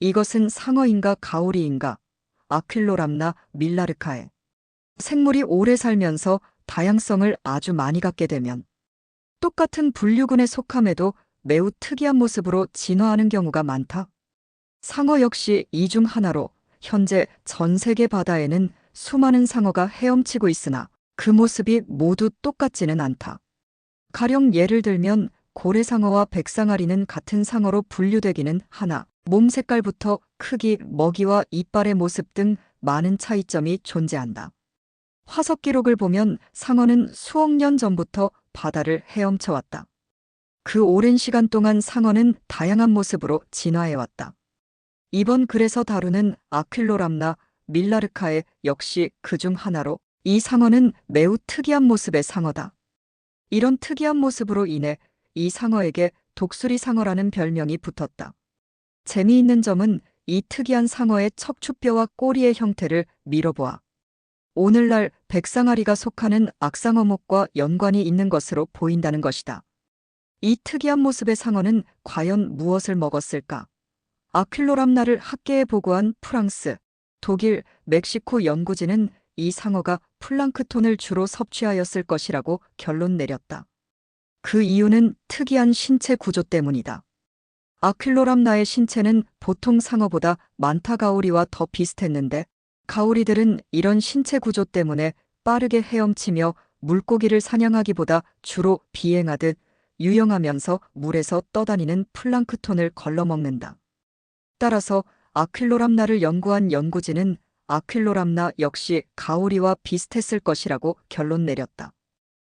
이것은 상어인가 가오리인가 아퀼로람나 밀라르카에 생물이 오래 살면서 다양성을 아주 많이 갖게 되면 똑같은 분류군에 속함에도 매우 특이한 모습으로 진화하는 경우가 많다. 상어 역시 이 중 하나로 현재 전 세계 바다에는 수많은 상어가 헤엄치고 있으나 그 모습이 모두 똑같지는 않다. 가령 예를 들면 고래상어와 백상아리는 같은 상어로 분류되기는 하나 몸 색깔부터 크기, 먹이와 이빨의 모습 등 많은 차이점이 존재한다. 화석 기록을 보면 상어는 수억 년 전부터 바다를 헤엄쳐 왔다. 그 오랜 시간 동안 상어는 다양한 모습으로 진화해왔다. 이번 글에서 다루는 아퀼로람나 밀라르카의 역시 그 중 하나로 이 상어는 매우 특이한 모습의 상어다. 이런 특이한 모습으로 인해 이 상어에게 독수리 상어라는 별명이 붙었다. 재미있는 점은 이 특이한 상어의 척추뼈와 꼬리의 형태를 미뤄보아 오늘날 백상아리가 속하는 악상어목과 연관이 있는 것으로 보인다는 것이다. 이 특이한 모습의 상어는 과연 무엇을 먹었을까? 아퀼로람나를 학계에 보고한 프랑스, 독일, 멕시코 연구진은 이 상어가 플랑크톤을 주로 섭취하였을 것이라고 결론 내렸다. 그 이유는 특이한 신체 구조 때문이다. 아퀼로람나의 신체는 보통 상어보다 만타 가오리와 더 비슷했는데 가오리들은 이런 신체 구조 때문에 빠르게 헤엄치며 물고기를 사냥하기보다 주로 비행하듯 유영하면서 물에서 떠다니는 플랑크톤을 걸러먹는다. 따라서 아퀼로람나를 연구한 연구진은 아퀼로람나 역시 가오리와 비슷했을 것이라고 결론 내렸다.